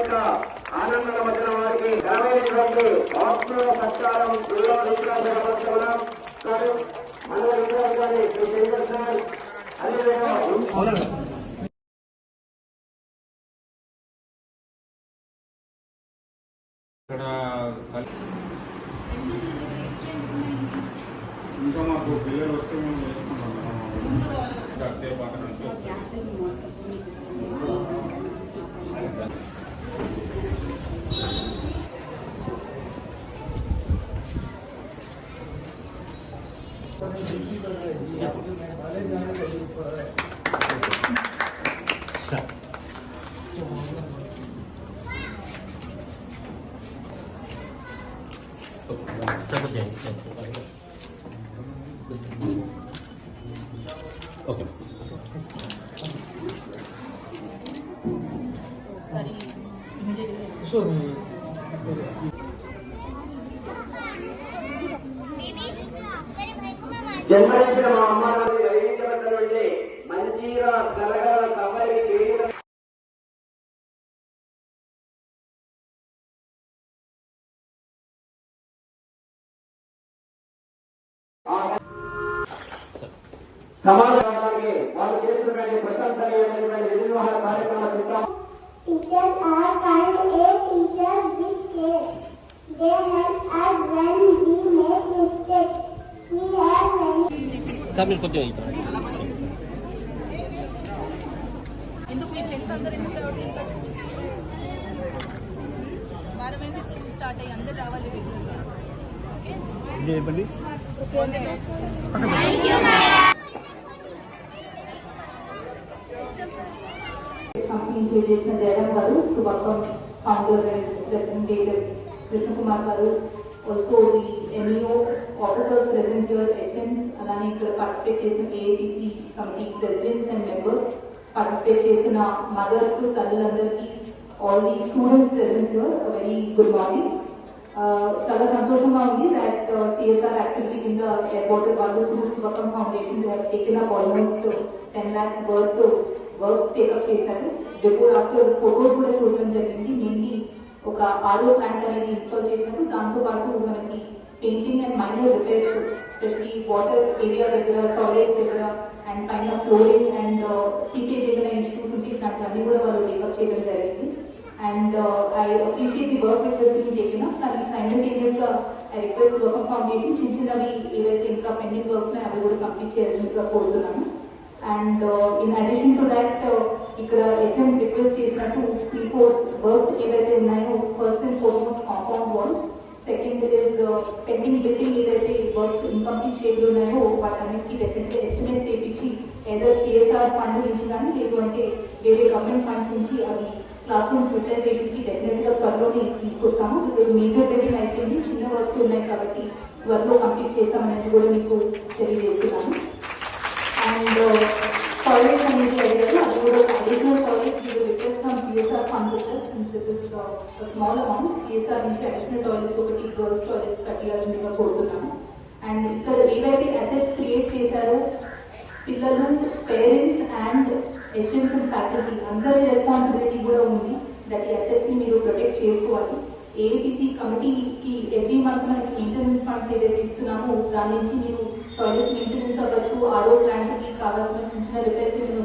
యొక్క ఆనంద మధ్యన వారికి ఘనమైనటువంటి ఆత్మీయ సత్కారం అదేవిధంగా ఇక్కడ ఇంకా మాకు పిల్లలు వస్తే మేము చేసుకుంటాం కాసేపు అక్కడ నుంచి ఓకే ఒకసారి ఇమీడియట్గా మా అమ్మ గ్రహించబడినటువంటి మంచిగా కలగల కవ్వరి చేయడం సమాజానికి వాళ్ళు చేస్తున్నటువంటి ప్రశంసనీయమైనటువంటి నిర్వహణ కార్యక్రమ చిత్రం Teachers are kind A teachers with care. They help us when sir మీరు కొంచెం ఇటు. ఎందుకు మీ ఫ్రెండ్స్ అందరూ ఎందుకు రావట్లేదు ఇంకా వారమైంది స్కూల్ స్టార్ట్ అయ్యి అందరూ రావాలి రెగ్యులర్గా ఓకే చెప్పండి all the best company share చేసిన Jayaram garu Shubhakam founder and representative Krishna Kumar garu also the MEO officers present your HMs అలానే ఇక్కడ పార్టిసిపేట్ చేసిన AITC committee presidents and members participate చేసిన mothers తల్లులందరికీ all the students present your very good morning చాలా సంతోషంగా ఉంది that CSR activity కింద airport వాళ్ళు group Shubhakam foundation taken up almost ten lakhs worth works take up చేశారు. Before after photos కూడా చూడడం జరిగింది. మెయిన్లీ ఒక ఆరో ప్లాంట్ అనేది ఇన్స్టాల్ చేశారు. దాంతో పాటు మనకి painting and minor repairs especially water area దగ్గర టాయిలెట్స్ దగ్గర అండ్ పైన ఫ్లోరింగ్ అండ్ సీపేజ్ ఏమైనా ఇష్యూస్ ఉంటే ఇట్లాంటివన్నీ కూడా వాళ్ళు టేకప్ చేయడం జరిగింది. And I appreciate the work which he's been taken కానీ సైమల్టేనియస్గా ఐ రిక్వెస్ట్ లోకం ఫౌండేషన్ చిన్న చిన్నవి ఏవైతే ఇంకా పెండింగ్ వర్క్స్ ఉన్నాయో అవి కూడా కంప్లీట్ చేయాల్సిందిగా కోరుతున్నాను and in addition to that ఇక్కడ హెచ్ఎంస్ రిక్వెస్ట్ చేసినట్టు త్రీ ఫోర్ వర్క్స్ ఏవైతే ఉన్నాయో first and foremost compound wall second is pending building ఏదైతే ఇన్కంప్లీట్ షేడ్లు ఉన్నాయో వాటన్నిటికీ డెఫినెట్గా ఎస్టిమేట్స్ వేయించి ఏదో సిఎస్ఆర్ ఫండ్ నుంచి కానీ లేదు అంటే వేరే గవర్నమెంట్ ఫండ్స్ నుంచి అవి క్లాస్ రూమ్స్ యూటిలైజేషన్కి డెఫినెట్ త్వరలోనే తీసుకొస్తాము. మేజర్ బిల్డింగ్ అయిపోయింది చిన్న వర్క్స్ ఉన్నాయి కాబట్టి త్వరలో కంప్లీట్ చేస్తామనేది కూడా మీకు తెలియజేస్తున్నాను. అండ్ టాయిలెట్స్ uh, అనేది అడిగారు అది కూడా అడిషనల్ టాయిలెట్స్ మీరు request from CSR fund since small amount CSR నుంచి అడిషనల్ టాయిలెట్స్ ఒకటి గర్ల్స్ టాయిలెట్స్ కట్టియాల్సిందిగా కోరుతున్నాము. అండ్ ఇక్కడ ఏవైతే అసెట్స్ క్రియేట్ చేశారో. పిల్లలు parents and HMs and faculty అందరి రెస్పాన్సిబిలిటీ కూడా ఉంది. దట్ ఈ అసెట్స్ని మీరు ప్రొటెక్ట్ చేసుకోవాలి. ఏపీసీ కమిటీకి ఎవ్రీ మంత్ మనకి మెయింటెనెన్స్ ఫండ్స్ ఏదైతే ఇస్తున్నామో దాని నుంచి మీరు టాయిలెట్స్ మెయింటెనెన్స్ అవ్వచ్చు ఆరో ప్లాంట్కి కావాల్సిన చిన్న చిన్న రిపేర్స్ ఏమైనా